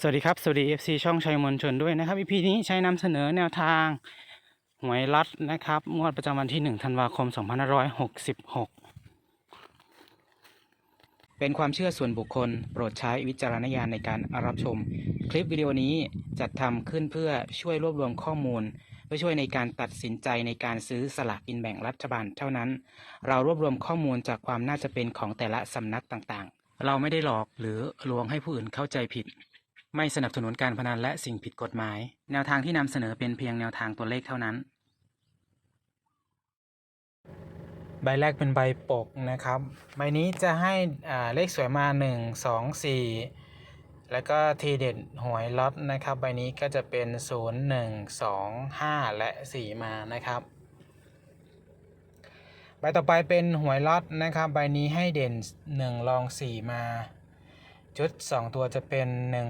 สวัสดีครับ สวัสดี FC ช่องชัยมวลชนด้วยนะครับ EP นี้ใช้นำเสนอแนวทางหวยรัดนะครับงวดประจำวันที่ 1 ธันวาคม 2566 เป็นความเชื่อส่วนบุคคล โปรดใช้วิจารณญาณในการรับชม คลิปวิดีโอนี้จัดทำขึ้นเพื่อช่วยรวบรวมข้อมูล เพื่อช่วยในการตัดสินใจในการซื้อสลากกินแบ่งรัฐบาลเท่านั้น เรารวบรวมข้อมูลจากความน่าจะเป็นของแต่ละสำนักต่างๆ เราไม่ได้หลอกหรือลวงให้ผู้อื่นเข้าใจผิด ไม่สนับสนุนการพนันและสิ่งผิดกฎหมาย แนวทางที่นำเสนอเป็นเพียงแนวทางตัวเลขเท่านั้น ใบแรกเป็นใบปกนะครับ ใบนี้จะให้เลขสวยมา 1 2 4 แล้วก็ทีเด็ดหวยล็อตนะครับ ใบนี้ก็จะเป็น 0 1 2 5 และ 4 มานะครับใบต่อไปเป็นหวยล็อตนะครับ ใบนี้ให้เด่น 1 รอง 4 มา ชุด 2 ตัวจะเป็น 18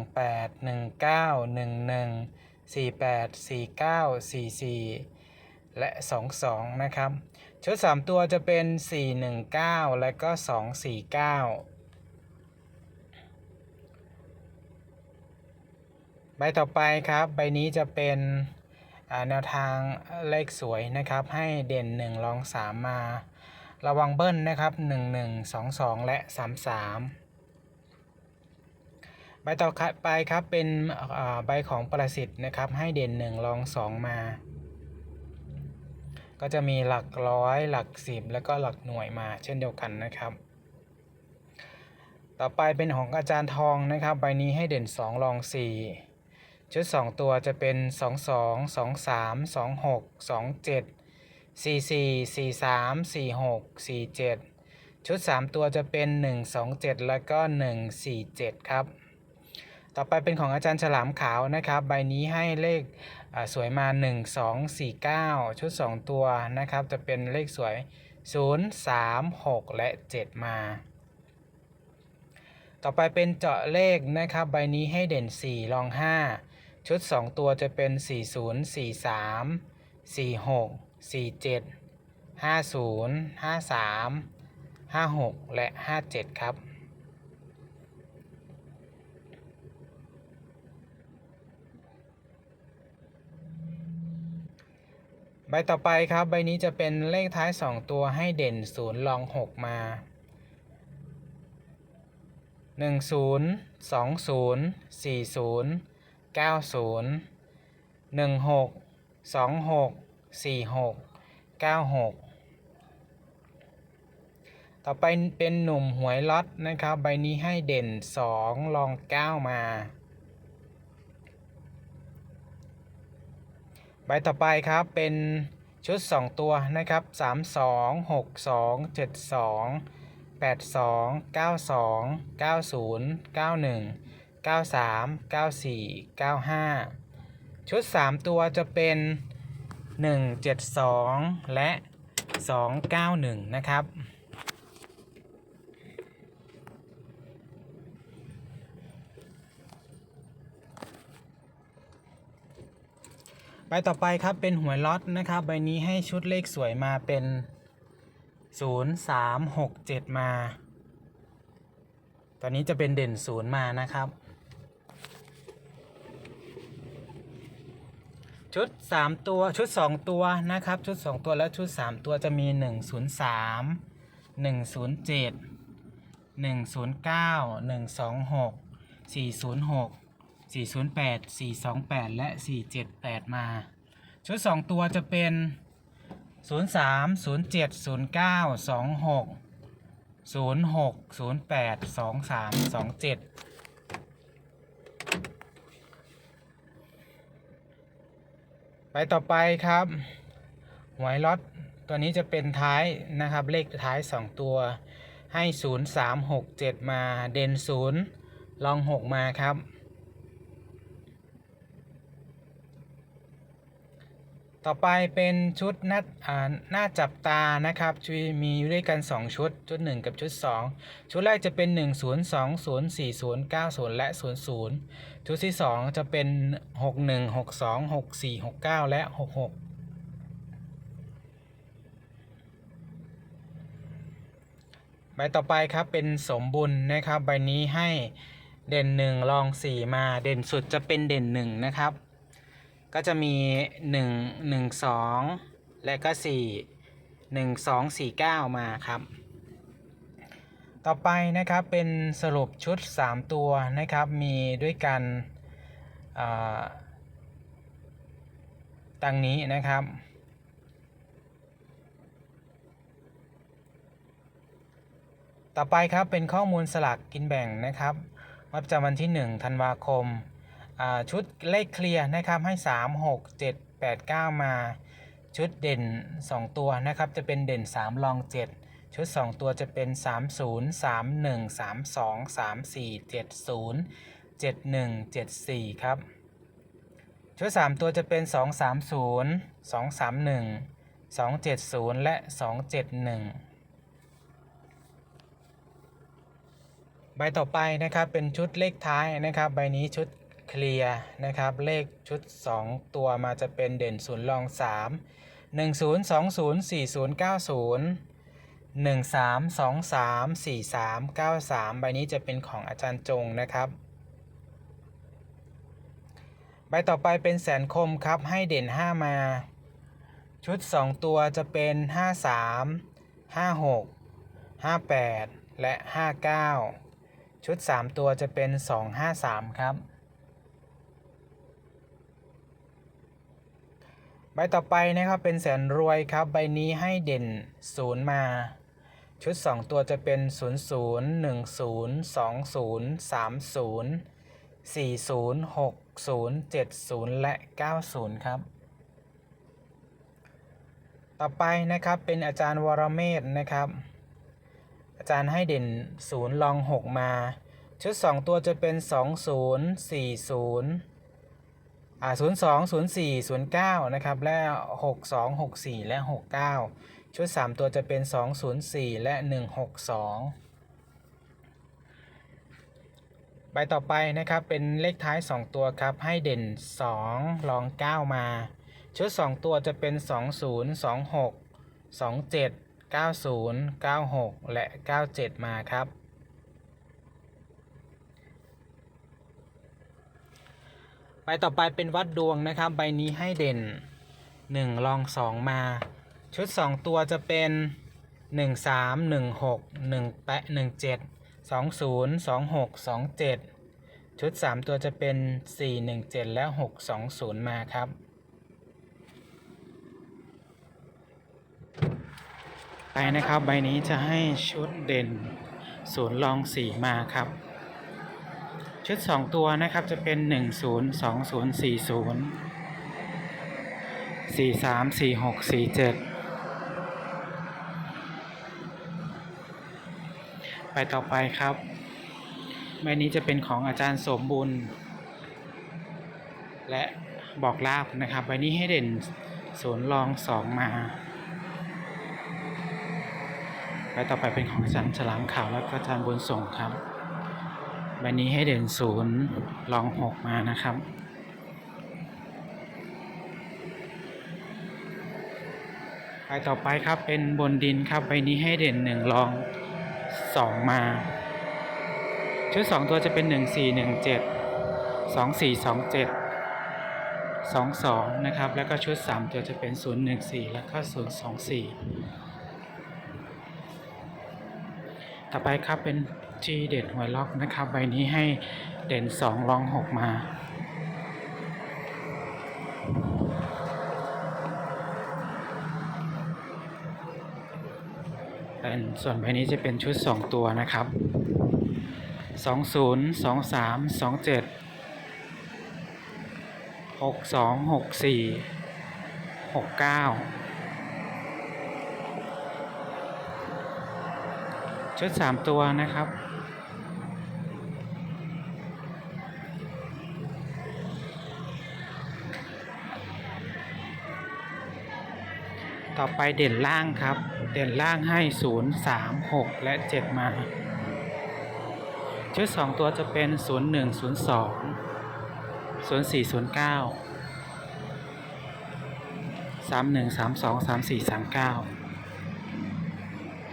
19 11 48 49 44 และ 22 นะครับ ชุด 3 ตัวจะเป็น 419 และก็ 249 ใบต่อไปครับ ใบนี้จะเป็นแนวทางเลขสวยนะครับ ให้เด่น1รอง 3 มา ระวังเบิ้ลนะครับ 11 22 และ 33 ใบต่อไปครับเป็นใบของประสิทธิ์นะครับ ให้เด่น1รอง2มา ก็จะมีหลักร้อยหลักสิบแล้วก็หลักหน่วยมา เช่นเดียวกันนะครับ ต่อไปเป็นของอาจารย์ทองนะครับ ใบนี้ให้เด่น2รอง4ชุด 2 ตัวจะเป็น 2 2 2 3 2 6 2 7 4 4 4 3 4 6 4 7 ชุด 3 ตัวจะเป็น 1 2 7 แล้วก็ 1 4 7 ครับ ต่อไปเป็นของอาจารย์ฉลามขาวนะครับ ใบนี้ให้เลขอ่าสวยมา 1 2 4 9 ชุด 2 ตัวนะครับ จะเป็นเลขสวย 0 3 6 และ 7 มา ต่อไปเป็นเจาะเลขนะครับ ใบนี้ให้เด่น4รอง 5 ชุด 2 ตัวจะเป็น 40 43 46 47 50 53 56 และ 57 ครับ ใบต่อไปครับ ใบนี้จะเป็นเลขท้าย 2 ตัวให้เด่น0รอง 6 มา 10 20 40 90 16 26 46 96 ต่อไปเป็นหนุ่มหวยล็อตนะครับ ใบนี้ให้เด่น2รอง 9 มา ใบต่อไปครับเป็นชุด 2 ตัวนะครับ 3 2 6 2 7 2 8 2 9 2 90 91 93 94 95 ชุด 3 ตัวจะเป็น 172 และ 291 นะครับ ใบต่อไปครับเป็นหวยล็อตนะครับ ใบนี้ให้ชุดเลขสวยมาเป็น 0 3 6 7 มา ตอนนี้จะเป็นเด่น 0 มานะครับ ชุด 3 ตัวชุด 2 ตัวนะครับ ชุด 2 ตัวและชุด 3 ตัวจะมี 1 0 3 1 0 7 1 0 9 1 2 6 4 0 6 408 428 และ 478 มา ชุด 2 ตัวจะเป็น 03 07 09 26 06 08 23 27ไปต่อไปครับ หวยล็อตตัวนี้จะเป็นท้ายนะครับ เลขท้าย 2 ตัว ให้ 0 3 6 7 มาเด่น0ลอง 6 มาครับ ต่อไปเป็นชุดนัดอ่าหน้าจับตานะครับชมีอยู่ด้วยกัน 2 ชุด ชุด 1 กับชุด 2 ชุดแรกจะเป็น 1 0 2 0 4 0 9 0 และ 0 0 ชุดที่ 2 จะเป็น 6 1 6 2 6 4 6 9 และ 6 6ใบต่อไปครับเป็นสมบุญนะครับ ใบนี้ให้เด่นหนึ่งรองสีมาเด่นสุดจะเป็นเด่นหนึ่งนะครับ ก็จะมีหนึ่งหนึ่งสองและก็สี่หนึ่งสองสี่เก้ามาครับ ต่อไปนะครับเป็นสรุปชุด 3 ตัวนะครับ มีด้วยกันดังนี้นะครับต่อไปครับเป็นข้อมูลสลากกินแบ่งนะครับวัประจำวันที่ 1 ธันวาคม ชุดเลขเคลียร์นะครับให้ 3 6 7 8 9 มา ชุดเด่น 2 ตัวนะครับจะเป็นเด่น3รอง 7 ชุด 2 ตัวจะเป็น 3 0 3 1 3 2 3 4 7 0 7 1 7 4 ครับ ชุด 3 ตัวจะเป็น 2 3 0 2 3 1 2 7 0 และ 2 7 1ใบต่อไปนะครับเป็นชุดเลขท้ายนะครับ ใบนี้ชุด เคลียร์นะครับ เลขชุด 2 ตัวมาจะเป็นเด่นศูนย์รอง 3 1 0 2 0 4 0 9 0 1 3 2 3 4 3 9 3 ใบนี้จะเป็นของอาจารย์จงนะครับ ใบต่อไปเป็นแสนคมครับให้เด่น 5 มา ชุด 2 ตัวจะเป็น 53 56 58 และ 59 ชุด 3 ตัวจะเป็น 253 ครับ บต่อไปนะครับเป็นแสนรวยครับ ใบนี้ให้เด่น 0 มา ชุด 2 ตัวจะเป็น 0 0 1 0 2 0 3 0 4 0 6 0 7 0 และ 90 ครับ ต่อไปนะครับเป็นอาจารย์วรเมธนะครับ อาจารย์ให้เด่น 0 ลอง 6 มา ชุด 2 ตัวจะเป็น 2 0 4 0 อ่า0 2 0 4 0 9นะครับ และ6 2 6 4และ6 9ชุด3ตัวจะเป็น2 0 4และ1 6 2ใบต่อไปนะครับ เป็นเลขท้าย2ตัวครับ ให้เด่น2ลอง9มา ชุด2ตัวจะเป็น2 0 2 6 2 7 90 96และ97มาครับ ใบต่อไปเป็นวัดดวงนะครับใบนี้ให้เด่น 1 ลอง 2 มา ชุด 2 ตัวจะเป็น 1 3 1 6 1แปะ1 7 2 0 2 6 2 7 ชุด 3 ตัวจะเป็น 4 1 7 และ 6 2 0 มาครับ ไปนะครับใบนี้จะให้ชุดเด่นศูนย์รองสี่มาครับ ชุด 2 ตัวนะครับจะเป็น 1 0 2 0 4 0 4 3 4 6 4 7 ไปต่อไปครับ ใบนี้จะเป็นของอาจารย์สมบุญ และบอกลาบนะครับ ใบนี้ให้เด่นศูนย์รองสองมาใบต่อไปเป็นของอาจารย์ฉลามขาวและอาจารย์บุญส่งครับ ใบนี้ให้เด่นศูนย์รองหกมานะครับใบต่อไปครับเป็นบนดินครับใบนี้ให้เด่นหนึ่งรองสองมา ชุดสองตัวจะเป็นหนึ่งสี่หนึ่งเจ็ดสองสี่สองเจ็ดสองสองนะครับ แล้วก็ชุดสามตัวจะเป็นศูนย์หนึ่งสี่แล้วก็ศูนย์สองสี่ต่อไปครับเป็น ที่เด็ดหวยล็อกนะครับ ใบนี้ให้เด่นสองรองหกมาเป็นส่วนใบนี้จะเป็นชุดสองตัวนะครับสองศูนย์สองสามสองเจ็ดหกสองหกสี่หกเก้าชุดสามตัวนะครับ ต่อไปเด่นล่างครับ เด่นล่างให้ศูนย์สามหกและเจ็ดมา ชุดสองตัวจะเป็นศูนย์หนึ่งศูนย์สองศูนย์สี่ศูนย์เก้าสามหนึ่งสามสองสามสี่สามเก้า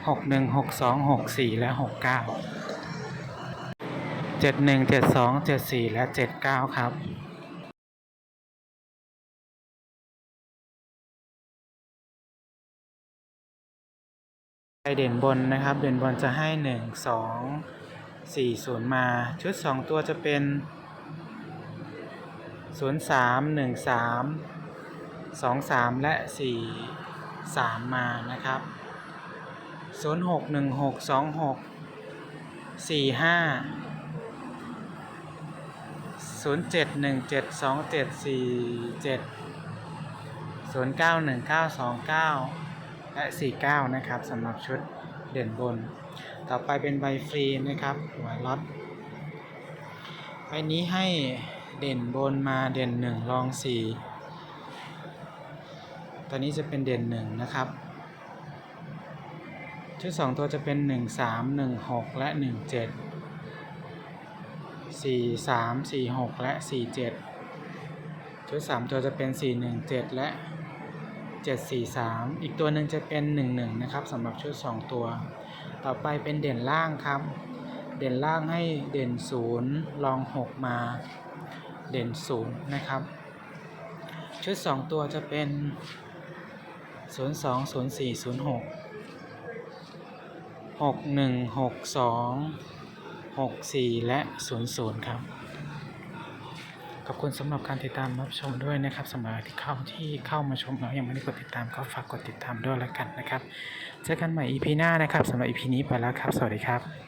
หกหนึ่งหกสองหกสี่และหกเก้าเจ็ดหนึ่งเจ็ดสองเจ็ดสี่และเจ็ดเก้าครับ ไปเด่นบนนะครับ เด่นบนจะให้ 1 2 4 0 มา ชุด 2 ตัวจะเป็น 0 3 1 3 2 3 และ 4 3 มานะครับ 0 6 1 6 2 6 4 5 0 7 1 7 2 7 4 7 0 9 1 9 2 9 และ 49 นะครับสำหรับชุดเด่นบน ต่อไปเป็นใบฟรีนะครับหัวล็อตใบนี้ให้เด่นบนมาเด่น 1 รอง 4 ตอนนี้จะเป็นเด่น 1 นะครับชุด2ตัวจะเป็น 1 3 1 6 และ 1 7 4 3 4 6 และ 4 7 ชุด 3 ตัวจะเป็น 4 1 7 และ 743 อีกตัวหนึ่งจะเป็น 11 นะครับสำหรับชุด 2 ตัว ต่อไปเป็นเด่นล่างครับ เด่นล่างให้เด่น 0 ลอง 6 มาเด่น 0 นะครับ ชุด 2 ตัวจะเป็น 02 04 06 61 62 64 และ 00 ครับ ขอบคุณสำหรับการติดตามรับชมด้วยนะครับสำหรับที่เข้าที่เข้ามาชมเรายังไม่ได้กดติดตามก็ฝากกดติดตามด้วยแล้วกันนะครับ เจอกันใหม่ EP หน้านะครับสำหรับ EP นี้ไปแล้วครับ สวัสดีครับ